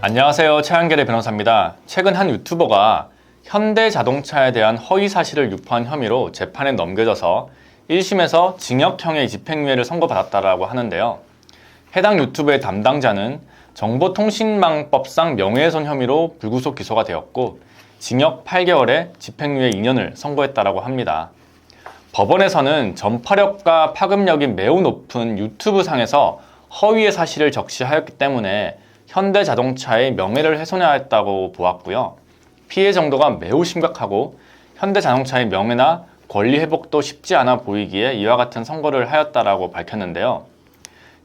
안녕하세요. 최한결의 변호사입니다. 최근 한 유튜버가 현대 자동차에 대한 허위 사실을 유포한 혐의로 재판에 넘겨져서 1심에서 징역형의 집행유예를 선고받았다라고 하는데요. 해당 유튜브의 담당자는 정보통신망법상 명예훼손 혐의로 불구속 기소가 되었고 징역 8개월에 집행유예 2년을 선고했다라고 합니다. 법원에서는 전파력과 파급력이 매우 높은 유튜브 상에서 허위의 사실을 적시하였기 때문에 현대 자동차의 명예를 훼손하였다고 보았고요. 피해 정도가 매우 심각하고 현대 자동차의 명예나 권리 회복도 쉽지 않아 보이기에 이와 같은 선고를 하였다라고 밝혔는데요.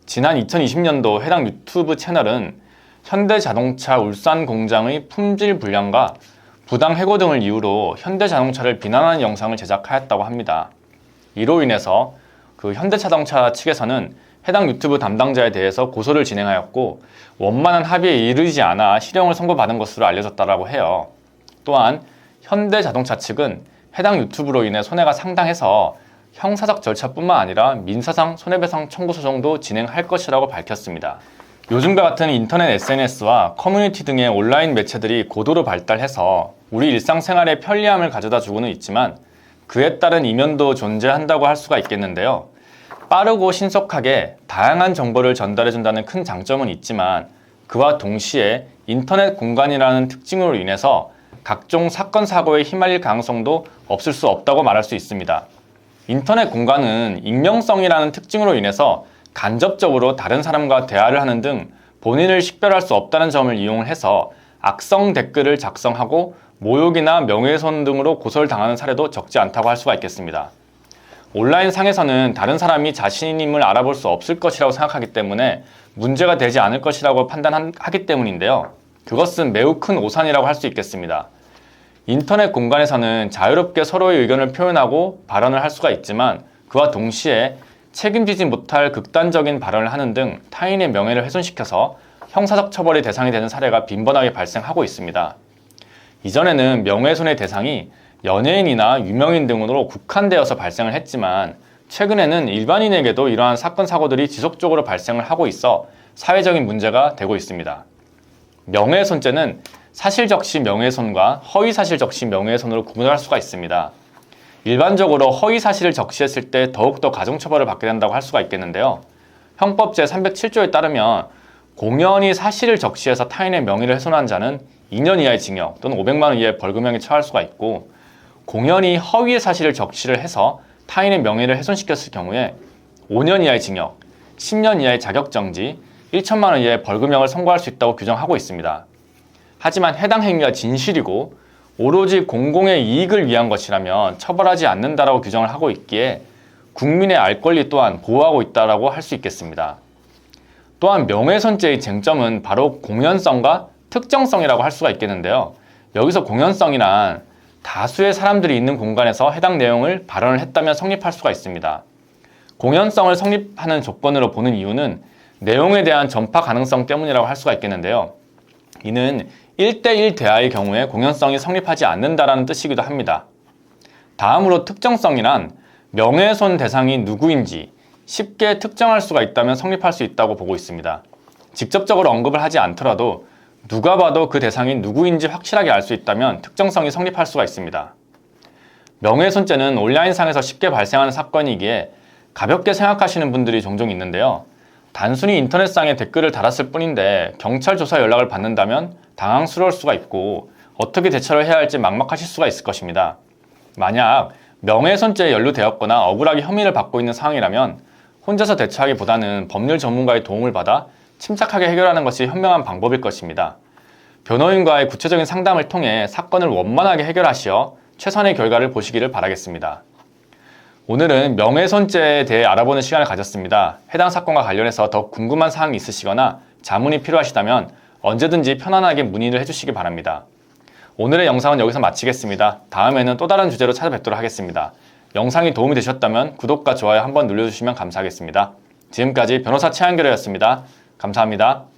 지난 2020년도 해당 유튜브 채널은 현대 자동차 울산 공장의 품질 불량과 부당 해고 등을 이유로 현대 자동차를 비난하는 영상을 제작하였다고 합니다. 이로 인해서 그 현대자동차 측에서는 해당 유튜브 담당자에 대해서 고소를 진행하였고 원만한 합의에 이르지 않아 실형을 선고받은 것으로 알려졌다라고 해요. 또한 현대자동차 측은 해당 유튜브로 인해 손해가 상당해서 형사적 절차뿐만 아니라 민사상 손해배상 청구 소송도 진행할 것이라고 밝혔습니다. 요즘과 같은 인터넷 SNS와 커뮤니티 등의 온라인 매체들이 고도로 발달해서 우리 일상생활에 편리함을 가져다 주고는 있지만 그에 따른 이면도 존재한다고 할 수가 있겠는데요. 빠르고 신속하게 다양한 정보를 전달해준다는 큰 장점은 있지만 그와 동시에 인터넷 공간이라는 특징으로 인해서 각종 사건 사고에 휘말릴 가능성도 없을 수 없다고 말할 수 있습니다. 인터넷 공간은 익명성이라는 특징으로 인해서 간접적으로 다른 사람과 대화를 하는 등 본인을 식별할 수 없다는 점을 이용해서 악성 댓글을 작성하고 모욕이나 명예훼손 등으로 고소를 당하는 사례도 적지 않다고 할 수가 있겠습니다. 온라인 상에서는 다른 사람이 자신임을 알아볼 수 없을 것이라고 생각하기 때문에 문제가 되지 않을 것이라고 판단하기 때문인데요. 그것은 매우 큰 오산이라고 할 수 있겠습니다. 인터넷 공간에서는 자유롭게 서로의 의견을 표현하고 발언을 할 수가 있지만 그와 동시에 책임지지 못할 극단적인 발언을 하는 등 타인의 명예를 훼손시켜서 형사적 처벌의 대상이 되는 사례가 빈번하게 발생하고 있습니다. 이전에는 명예훼손의 대상이 연예인이나 유명인 등으로 국한되어서 발생을 했지만 최근에는 일반인에게도 이러한 사건 사고들이 지속적으로 발생을 하고 있어 사회적인 문제가 되고 있습니다. 명예훼손죄는 사실적시 명예훼손과 허위사실적시 명예훼손으로 구분할 수가 있습니다. 일반적으로 허위사실을 적시했을 때 더욱더 가중처벌을 받게 된다고 할 수가 있겠는데요. 형법 제307조에 따르면 공연히 사실을 적시해서 타인의 명예를 훼손한 자는 2년 이하의 징역 또는 500만 원 이하의 벌금형에 처할 수가 있고 공연히 허위의 사실을 적시를 해서 타인의 명예를 훼손시켰을 경우에 5년 이하의 징역, 10년 이하의 자격정지, 1천만 원 이하의 벌금형을 선고할 수 있다고 규정하고 있습니다. 하지만 해당 행위가 진실이고 오로지 공공의 이익을 위한 것이라면 처벌하지 않는다라고 규정을 하고 있기에 국민의 알 권리 또한 보호하고 있다라고 할 수 있겠습니다. 또한 명예훼손죄의 쟁점은 바로 공연성과 특정성이라고 할 수가 있겠는데요. 여기서 공연성이란 다수의 사람들이 있는 공간에서 해당 내용을 발언을 했다면 성립할 수가 있습니다. 공연성을 성립하는 조건으로 보는 이유는 내용에 대한 전파 가능성 때문이라고 할 수가 있겠는데요. 이는 1대1 대화의 경우에 공연성이 성립하지 않는다라는 뜻이기도 합니다. 다음으로 특정성이란 명예훼손 대상이 누구인지 쉽게 특정할 수가 있다면 성립할 수 있다고 보고 있습니다. 직접적으로 언급을 하지 않더라도 누가 봐도 그 대상이 누구인지 확실하게 알 수 있다면 특정성이 성립할 수가 있습니다. 명예훼손죄는 온라인상에서 쉽게 발생하는 사건이기에 가볍게 생각하시는 분들이 종종 있는데요. 단순히 인터넷상에 댓글을 달았을 뿐인데 경찰 조사 연락을 받는다면 당황스러울 수가 있고 어떻게 대처를 해야 할지 막막하실 수가 있을 것입니다. 만약 명예훼손죄에 연루되었거나 억울하게 혐의를 받고 있는 상황이라면 혼자서 대처하기보다는 법률 전문가의 도움을 받아 침착하게 해결하는 것이 현명한 방법일 것입니다. 변호인과의 구체적인 상담을 통해 사건을 원만하게 해결하시어 최선의 결과를 보시기를 바라겠습니다. 오늘은 명예훼손죄에 대해 알아보는 시간을 가졌습니다. 해당 사건과 관련해서 더 궁금한 사항이 있으시거나 자문이 필요하시다면 언제든지 편안하게 문의를 해주시기 바랍니다. 오늘의 영상은 여기서 마치겠습니다. 다음에는 또 다른 주제로 찾아뵙도록 하겠습니다. 영상이 도움이 되셨다면 구독과 좋아요 한번 눌러주시면 감사하겠습니다. 지금까지 변호사 최한결이었습니다. 감사합니다.